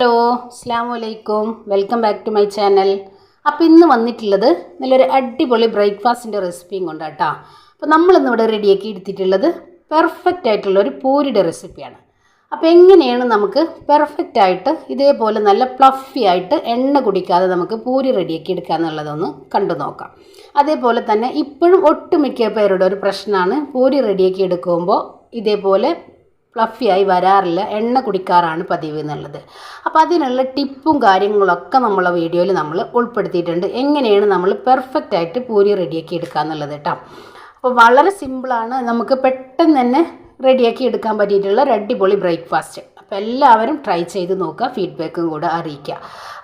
Hello അസ്സാം വലൈക്കും welcome back to my channel. അപ്പോൾ ഇന്ന് വന്നിട്ടുള്ളത് നല്ലൊരു അടിപൊളി ബ്രേക്ക്ഫാസ്റ്റിന്റെ റെസിപ്പിയും കൊണ്ടാട്ടോ. അപ്പോൾ നമ്മളിന്ന് ഇവിടെ റെഡിയാക്കി എടുത്തിട്ടുള്ളത് പെർഫെക്റ്റ് ആയിട്ടുള്ള ഒരു പൂരിയുടെ റെസിപ്പിയാണ്. അപ്പോൾ എങ്ങനെയാണ് നമുക്ക് പെർഫെക്റ്റ് ആയിട്ട് ഇതേപോലെ നല്ല പ്ലഫി ആയിട്ട് എണ്ണ കുടിക്കാതെ നമുക്ക് പൂരി റെഡിയാക്കി എടുക്കുക എന്നുള്ളതൊന്ന് കണ്ടു നോക്കാം. അതേപോലെ തന്നെ ഇപ്പോഴും ഒട്ടുമിക്ക പേരുടെ ഒരു പ്രശ്നമാണ് പൂരി റെഡിയാക്കി എടുക്കുമ്പോൾ ഇതേപോലെ ഫ്ലഫിയായി വരാറില്ല. എണ്ണ കുടിക്കാറാണ് പതിവ് എന്നുള്ളത്. അപ്പോൾ അതിനുള്ള ടിപ്പും കാര്യങ്ങളൊക്കെ നമ്മളെ വീഡിയോയിൽ നമ്മൾ ഉൾപ്പെടുത്തിയിട്ടുണ്ട്. എങ്ങനെയാണ് നമ്മൾ പെർഫെക്റ്റ് ആയിട്ട് പൂരി റെഡിയാക്കി എടുക്കുക എന്നുള്ളത് കേട്ടോ അപ്പോൾ വളരെ സിമ്പിളാണ് നമുക്ക് പെട്ടെന്ന് തന്നെ റെഡിയാക്കി എടുക്കാൻ പറ്റിയിട്ടുള്ള ഒരു അടിപൊളി ബ്രേക്ക്ഫാസ്റ്റ് അപ്പോൾ എല്ലാവരും ട്രൈ ചെയ്ത് നോക്കുക ഫീഡ്ബാക്കും കൂടെ അറിയിക്കുക.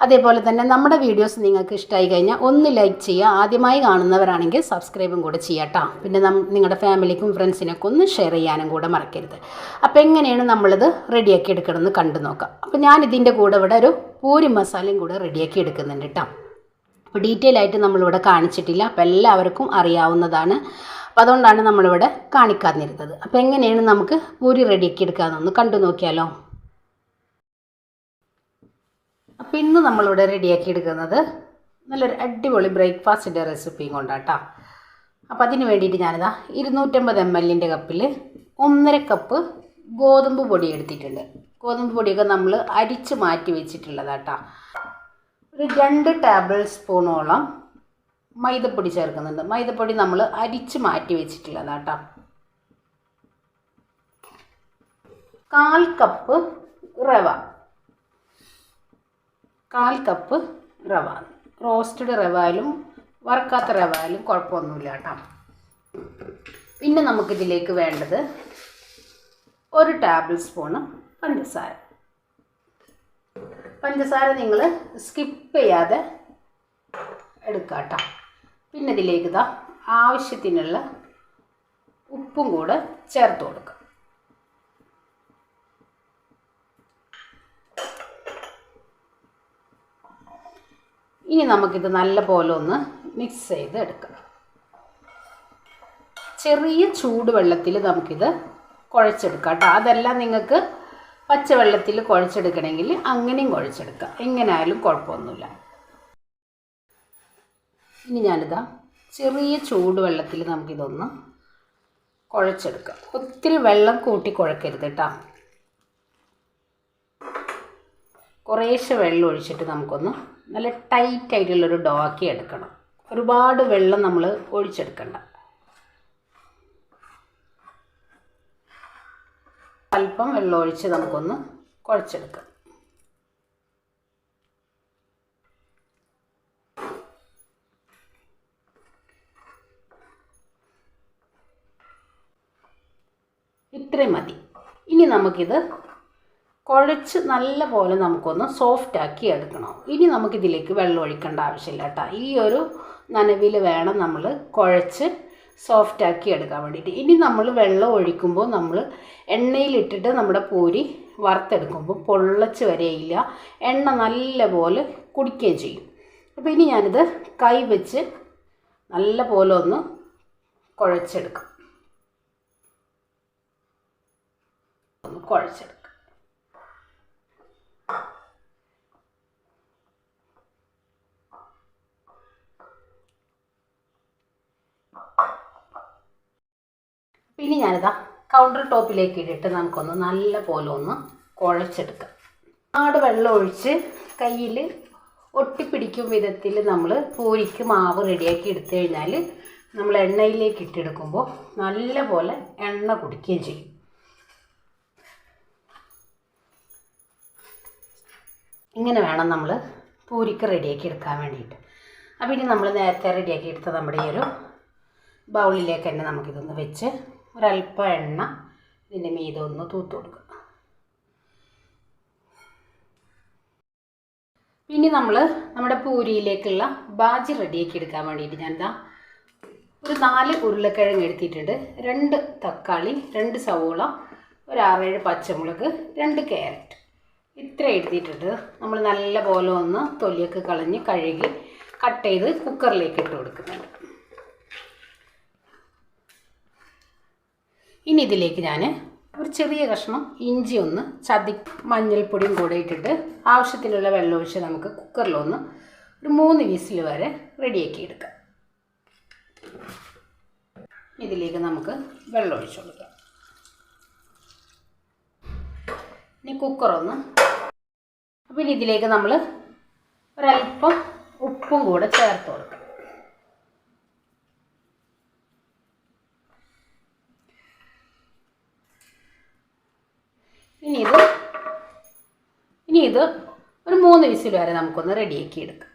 അതേപോലെ തന്നെ നമ്മുടെ വീഡിയോസ് നിങ്ങൾക്ക് ഇഷ്ടമായി കഴിഞ്ഞാൽ ഒന്ന് ലൈക്ക് ചെയ്യുക. ആദ്യമായി കാണുന്നവരാണെങ്കിൽ സബ്സ്ക്രൈബും കൂടെ ചെയ്യാട്ടോ പിന്നെ നിങ്ങളുടെ ഫാമിലിക്കും ഫ്രണ്ട്സിനൊക്കെ ഒന്ന് ഷെയർ ചെയ്യാനും കൂടെ മറക്കരുത്. അപ്പോൾ എങ്ങനെയാണ് നമ്മളിത് റെഡിയാക്കി എടുക്കണമെന്ന് കണ്ടു നോക്കാം. അപ്പോൾ ഞാൻ ഇതിന്റെ കൂടെ ഇവിടെ ഒരു പൂരി മസാലയും കൂടെ റെഡിയാക്കി എടുക്കുന്നുണ്ട് കേട്ടോ അപ്പോൾ ഡീറ്റെയിൽ ആയിട്ട് നമ്മളിവിടെ കാണിച്ചിട്ടില്ല. അപ്പോൾ എല്ലാവർക്കും അറിയാവുന്നതാണ്. അപ്പോൾ അതുകൊണ്ടാണ് നമ്മളിവിടെ കാണിക്കാതിരുന്നത്. അപ്പോൾ എങ്ങനെയാണ് നമുക്ക് പൂരി റെഡിയാക്കി എടുക്കാമെന്നൊന്ന് കണ്ടു നോക്കിയാലോ. അപ്പോൾ ഇന്ന് നമ്മളിവിടെ റെഡിയാക്കി എടുക്കുന്നത് നല്ലൊരു അടിപൊളി ബ്രേക്ക്ഫാസ്റ്റിന്റെ റെസിപ്പിയും കൊണ്ടാട്ടോ. അപ്പോൾ അതിന് വേണ്ടിയിട്ട് ഞാനിതാ ഇരുന്നൂറ്റമ്പത് എം എല്ലിന്റെ കപ്പിൽ ഒന്നര കപ്പ് ഗോതമ്പ് പൊടി എടുത്തിട്ടുണ്ട്. ഗോതമ്പ് പൊടിയൊക്കെ നമ്മൾ അരിച്ച് മാറ്റി വെച്ചിട്ടുള്ളതാട്ടോ. ഒരു രണ്ട് ടേബിൾ സ്പൂണോളം മൈദപ്പൊടി ചേർക്കുന്നുണ്ട്. മൈദപ്പൊടി നമ്മൾ അരിച്ച് മാറ്റി വെച്ചിട്ടുള്ളതാട്ടോ. കാൽ കപ്പ് റവ കാൽ കപ്പ് റവ. റോസ്റ്റഡ് റവായാലും വറുക്കാത്ത റവായാലും കുഴപ്പമൊന്നുമില്ല കേട്ടോ. പിന്നെ നമുക്കിതിലേക്ക് വേണ്ടത് ഒരു ടേബിൾ സ്പൂണ് പഞ്ചസാര. പഞ്ചസാര നിങ്ങൾ സ്കിപ്പ് ചെയ്യാതെ എടുക്കാട്ടോ കേട്ടോ. പിന്നെ ഇതിലേക്ക് ഇതാ ആവശ്യത്തിനുള്ള ഉപ്പും കൂടെ ചേർത്ത് കൊടുക്കുക. ഇനി നമുക്കിത് നല്ല പോലെ ഒന്ന് മിക്സ് ചെയ്ത് എടുക്കാം ചെറിയ ചൂടുവെള്ളത്തിൽ നമുക്കിത് കുഴച്ചെടുക്കാം കേട്ടോ. അതെല്ലാം നിങ്ങൾക്ക് പച്ചവെള്ളത്തിൽ കുഴച്ചെടുക്കണമെങ്കിൽ അങ്ങനെയും കുഴച്ചെടുക്കാം. എങ്ങനെയായാലും കുഴപ്പമൊന്നുമില്ല. ഇനി ഞാനിതാ ചെറിയ ചൂടുവെള്ളത്തിൽ നമുക്കിതൊന്ന് കുഴച്ചെടുക്കാം. ഒത്തിരി വെള്ളം കൂട്ടി കുഴക്കരുത് കേട്ടോ. കുറേശ്ശെ വെള്ളം ഒഴിച്ചിട്ട് നമുക്കൊന്ന് നല്ല ടൈറ്റ് ആയിട്ടുള്ളൊരു ഡോക്കി എടുക്കണം. ഒരുപാട് വെള്ളം നമ്മൾ ഒഴിച്ചെടുക്കണ്ട. അല്പം വെള്ളം ഒഴിച്ച് നമുക്കൊന്ന് കുഴച്ചെടുക്കാം. ഇത്രയും മതി. ഇനി നമുക്കിത് കുഴച്ച് നല്ല പോലെ നമുക്കൊന്ന് സോഫ്റ്റ് ആക്കി എടുക്കണം. ഇനി നമുക്കിതിലേക്ക് വെള്ളം ഒഴിക്കേണ്ട ആവശ്യമില്ല കേട്ടോ. ഈ ഒരു നനവിൽ വേണം നമ്മൾ കുഴച്ച് സോഫ്റ്റ് ആക്കി എടുക്കാൻ വേണ്ടിയിട്ട്. ഇനി നമ്മൾ വെള്ളം ഒഴിക്കുമ്പോൾ നമ്മൾ എണ്ണയിലിട്ടിട്ട് നമ്മുടെ പൂരി വറുത്തെടുക്കുമ്പോൾ പൊള്ളച്ച് വരെയില്ല. എണ്ണ നല്ല പോലെ കുടിക്കുകയും ചെയ്യും. അപ്പോൾ ഇനി ഞാനിത് കൈ വെച്ച് നല്ല പോലെ ഒന്ന് കുഴച്ചെടുക്കും. ഒന്ന് കുഴച്ചെടുക്കാം. പിന്നെ ഞാനിതാ കൗണ്ടർ ടോപ്പിലേക്ക് ഇട്ടിട്ട് നമുക്കൊന്ന് നല്ല പോലെ ഒന്ന് കുഴച്ചെടുക്കാം. ആട് വെള്ളം ഒഴിച്ച് കയ്യിൽ ഒട്ടിപ്പിടിക്കും വിധത്തിൽ നമ്മൾ പൂരിക്ക് മാവ് റെഡിയാക്കി എടുത്തു കഴിഞ്ഞാൽ നമ്മൾ എണ്ണയിലേക്ക് ഇട്ടെടുക്കുമ്പോൾ നല്ല പോലെ എണ്ണ കുടിക്കുകയും ചെയ്യും. ഇങ്ങനെ വേണം നമ്മൾ പൂരിക്ക് റെഡിയാക്കി എടുക്കാൻ വേണ്ടിയിട്ട്. അപ്പോൾ ഇനി നമ്മൾ നേരത്തെ റെഡിയാക്കി എടുത്ത നമ്മുടെ ഈ ഒരു ബൗളിലേക്ക് തന്നെ നമുക്കിതൊന്ന് വെച്ച് ഒരല്പം എണ്ണ ഇതിന്റെ മീതെ ഒന്ന് തൂത്ത് കൊടുക്കുക. ഇനി നമ്മൾ നമ്മുടെ പൂരിയിലേക്കുള്ള ബാജി റെഡിയാക്കി എടുക്കാൻ വേണ്ടിയിട്ട് ഞാനിതാ ഒരു നാല് ഉരുളക്കിഴങ്ങ് എടുത്തിട്ടുണ്ട്. രണ്ട് തക്കാളി രണ്ട് സവോള ഒരു ആറേഴ് പച്ചമുളക് രണ്ട് ക്യാരറ്റ്. ഇത്ര എടുത്തിട്ടുണ്ട്. നമ്മൾ നല്ല പോലെ ഒന്ന് തൊലിയൊക്കെ കളഞ്ഞ് കഴുകി കട്ട് ചെയ്ത് കുക്കറിലേക്ക് ഇട്ട് കൊടുക്കുന്നുണ്ട്. ഇനി ഇതിലേക്ക് ഞാൻ ഒരു ചെറിയ കഷ്ണം ഇഞ്ചി ഒന്ന് ചതി മഞ്ഞൾപ്പൊടിയും കൂടെ ഇട്ടിട്ട് ആവശ്യത്തിനുള്ള വെള്ളം ഒഴിച്ച് നമുക്ക് കുക്കറിലൊന്ന് ഒരു മൂന്ന് വിസിൽ വരെ റെഡിയാക്കി എടുക്കാം. ഇതിലേക്ക് നമുക്ക് വെള്ളം ഒഴിച്ചു കൊടുക്കാം. ഇനി കുക്കറൊന്ന് അപ്പോൾ ഇതിലേക്ക് നമ്മൾ ഒരല്പം ഉപ്പും കൂടെ ചേർത്ത് കൊടുക്കാം. ഇനി ഇത് ഇനി ഇത് ഒരു മൂന്ന് വിസിൽ വരെ നമുക്കൊന്ന് റെഡിയാക്കി എടുക്കാം.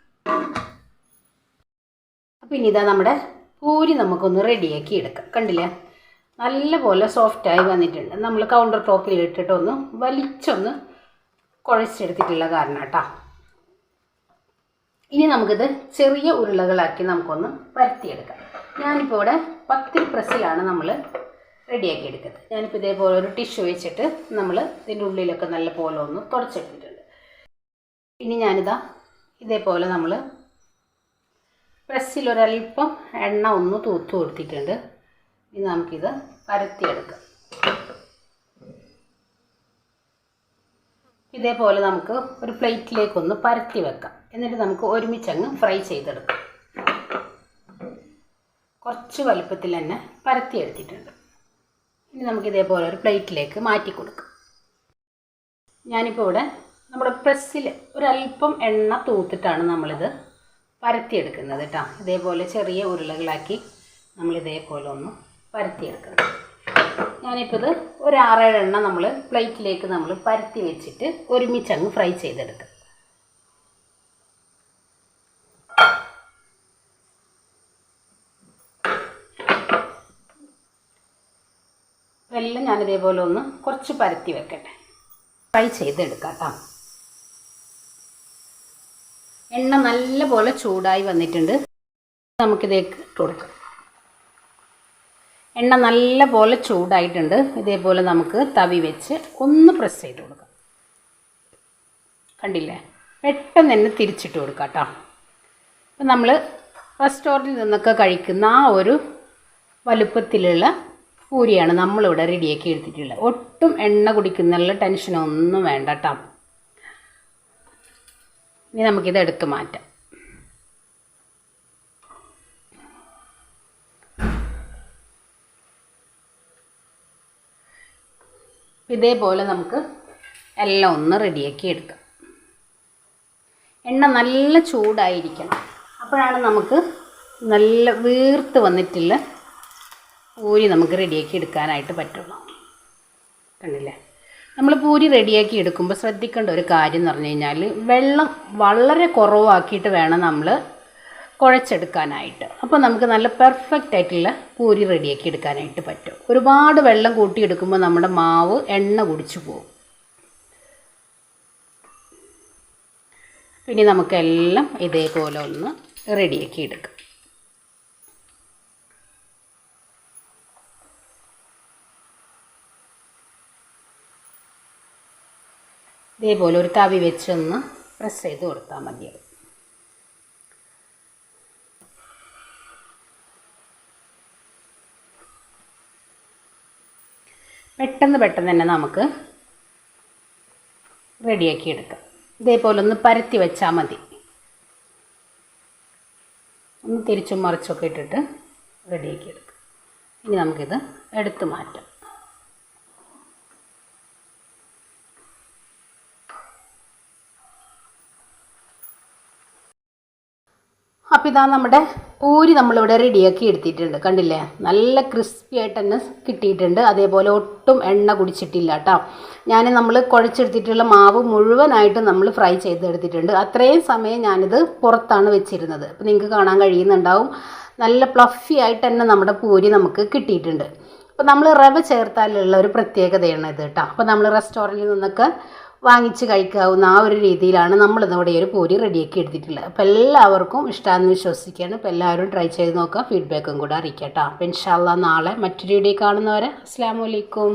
അപ്പം ഇനി ഇതാ നമ്മുടെ പൂരി നമുക്കൊന്ന് റെഡിയാക്കി എടുക്കാം. കണ്ടില്ലേ? നല്ലപോലെ സോഫ്റ്റായി വന്നിട്ടുണ്ട്. നമ്മൾ കൗണ്ടർ ടോപ്പിൽ ഇട്ടിട്ടൊന്ന് വലിച്ചൊന്ന് കുഴച്ചെടുത്തിട്ടുള്ള കാരണം കേട്ടോ ഇനി നമുക്കിത് ചെറിയ ഉരുളകളാക്കി നമുക്കൊന്ന് പരത്തിയെടുക്കാം ഞാനിപ്പോൾ ഇവിടെ പത്തിൽ പ്രസ്സിലാണ് നമ്മൾ റെഡിയാക്കി എടുക്കുന്നത്. ഞാനിപ്പോൾ ഇതേപോലെ ഒരു ടിഷ്യൂ വെച്ചിട്ട് നമ്മൾ ഇതിന്റെ ഉള്ളിലൊക്കെ നല്ല പോലെ ഒന്ന് തുടച്ചെടുത്തിട്ടുണ്ട്. ഇനി ഞാനിതാ ഇതേപോലെ നമ്മൾ പ്രസ്സിൽ ഒരല്പം എണ്ണ ഒന്ന് തൂത്തു കൊടുത്തിട്ടുണ്ട്. ഇനി നമുക്കിത് പരത്തിയെടുക്കാം. ഇതേപോലെ നമുക്ക് ഒരു പ്ലേറ്റിലേക്കൊന്ന് പരത്തി വെക്കാം. എന്നിട്ട് നമുക്ക് ഒരുമിച്ചങ്ങ് ഫ്രൈ ചെയ്തെടുക്കാം. കുറച്ച് വലുപ്പത്തിൽ തന്നെ പരത്തിയെടുത്തിട്ടുണ്ട്. ഇനി നമുക്ക് ഇതേപോലെ ഒരു പ്ലേറ്റിലേക്ക് മാറ്റി കൊടുക്കാം. ഞാനിപ്പോൾ ഇവിടെ നമ്മുടെ പ്രസ്സിൽ ഒരല്പം എണ്ണ തൂത്തിട്ടാണ് നമ്മളിത് പരത്തിയെടുക്കുന്നത് കേട്ടോ. ഇതേപോലെ ചെറിയ ഉരുളകളാക്കി നമ്മൾ ഇതേപോലെ ഒന്ന് പരത്തിയെടുക്കണം. ഞാനിപ്പോൾ ഇത് ഒരു ആറേഴെണ്ണ നമ്മൾ പ്ലേറ്റിലേക്ക് നമ്മൾ പരത്തി വെച്ചിട്ട് ഒരുമിച്ചങ്ങ് ഫ്രൈ ചെയ്തെടുക്കാം. ഇതേപോലെ ഒന്ന് കുറച്ച് പരത്തി വെക്കട്ടെ. ഫ്രൈ ചെയ്തെടുക്കാം കേട്ടോ എണ്ണ നല്ലപോലെ ചൂടായി വന്നിട്ടുണ്ട്. നമുക്കിതേക്ക് കൊടുക്കാം. എണ്ണ നല്ല പോലെ ചൂടായിട്ടുണ്ട്. ഇതേപോലെ നമുക്ക് തവി വെച്ച് ഒന്ന് പ്രസ് ചെയ്ത് കൊടുക്കാം. കണ്ടില്ലേ? പെട്ടെന്ന് തന്നെ തിരിച്ചിട്ട് കൊടുക്കാം കേട്ടോ അപ്പം നമ്മൾ റെസ്റ്റോറന്റിൽ നിന്നൊക്കെ കഴിക്കുന്ന ആ ഒരു വലുപ്പത്തിലുള്ള പൂരിയാണ് നമ്മളിവിടെ റെഡിയാക്കി എടുത്തിട്ടുള്ളത്. ഒട്ടും എണ്ണ കുടിക്കുന്നുള്ള ടെൻഷനൊന്നും വേണ്ട കേട്ടോ ഇനി നമുക്കിത് എടുത്തു മാറ്റാം. ഇതേപോലെ നമുക്ക് എല്ലാം ഒന്ന് റെഡിയാക്കി എടുക്കാം. എണ്ണ നല്ല ചൂടായിരിക്കണം. അപ്പോഴാണ് നമുക്ക് നല്ല വീർത്ത് വന്നിട്ടുള്ള പൂരി നമുക്ക് റെഡിയാക്കി എടുക്കാനായിട്ട് പറ്റുള്ളൂ. കണ്ടില്ലേ? നമ്മൾ പൂരി റെഡിയാക്കി എടുക്കുമ്പോൾ ശ്രദ്ധിക്കേണ്ട ഒരു കാര്യം എന്ന് പറഞ്ഞു കഴിഞ്ഞാൽ വെള്ളം വളരെ കുറവാക്കിയിട്ട് വേണം നമ്മൾ കുഴച്ചെടുക്കാനായിട്ട്. അപ്പോൾ നമുക്ക് നല്ല പെർഫെക്റ്റ് ആയിട്ടുള്ള പൂരി റെഡിയാക്കി എടുക്കാനായിട്ട് പറ്റും. ഒരുപാട് വെള്ളം കൂട്ടിയെടുക്കുമ്പോൾ നമ്മുടെ മാവ് എണ്ണ കുടിച്ചു പോകും. പിന്നെ നമുക്കെല്ലാം ഇതേപോലെ ഒന്ന് റെഡിയാക്കി എടുക്കാം. ഇതേപോലെ ഒരു തവി വെച്ചൊന്ന് പ്രസ് ചെയ്ത് കൊടുത്താൽ മതിയാവും പെട്ടെന്ന് പെട്ടെന്ന് തന്നെ നമുക്ക് റെഡിയാക്കി എടുക്കാം. ഇതേപോലെ ഒന്ന് പരത്തി വെച്ചാൽ മതി. ഒന്ന് തിരിച്ചും മറിച്ചൊക്കെ ഇട്ടിട്ട് റെഡിയാക്കി എടുക്കാം. ഇനി നമുക്കിത് എടുത്തു മാറ്റാം. അപ്പോൾ ഇതാ നമ്മുടെ പൂരി നമ്മളിവിടെ റെഡിയാക്കി എടുത്തിട്ടുണ്ട്. കണ്ടില്ലേ? നല്ല ക്രിസ്പി ആയിട്ട് തന്നെ കിട്ടിയിട്ടുണ്ട്. അതേപോലെ ഒട്ടും എണ്ണ കുടിച്ചിട്ടില്ല കേട്ടോ ഞാൻ നമ്മൾ കുഴച്ചെടുത്തിട്ടുള്ള മാവ് മുഴുവനായിട്ട് നമ്മൾ ഫ്രൈ ചെയ്തെടുത്തിട്ടുണ്ട്. അത്രയും സമയം ഞാനിത് പുറത്താണ് വെച്ചിരുന്നത്. അപ്പോൾ നിങ്ങൾക്ക് കാണാൻ കഴിയുന്നുണ്ടാവും. നല്ല പ്ലഫി ആയിട്ട് തന്നെ നമ്മുടെ പൂരി നമുക്ക് കിട്ടിയിട്ടുണ്ട്. അപ്പോൾ നമ്മൾ റവ ചേർത്താലുള്ള ഒരു പ്രത്യേകതയാണ് ഇത് കേട്ടോ അപ്പോൾ നമ്മൾ റെസ്റ്റോറന്റിൽ നിന്നൊക്കെ വാങ്ങിച്ച് കഴിക്കാവുന്ന ആ ഒരു രീതിയിലാണ് നമ്മൾ ഇവിടെ ഒരു പൂരി റെഡിയാക്കി എടുത്തിട്ടുള്ളത്. അപ്പോൾ എല്ലാവർക്കും ഇഷ്ടമാണെന്ന് വിശ്വസിക്കുകയാണ്. അപ്പോൾ എല്ലാവരും ട്രൈ ചെയ്ത് നോക്കുക. ഫീഡ്ബാക്കും കൂടെ അറിയിക്കാം കേട്ടോ. അപ്പോൾ ഇൻഷാല്ല നാളെ മറ്റൊരു വീഡിയോ കാണുന്നവരെ അസ്സാം വലൈക്കും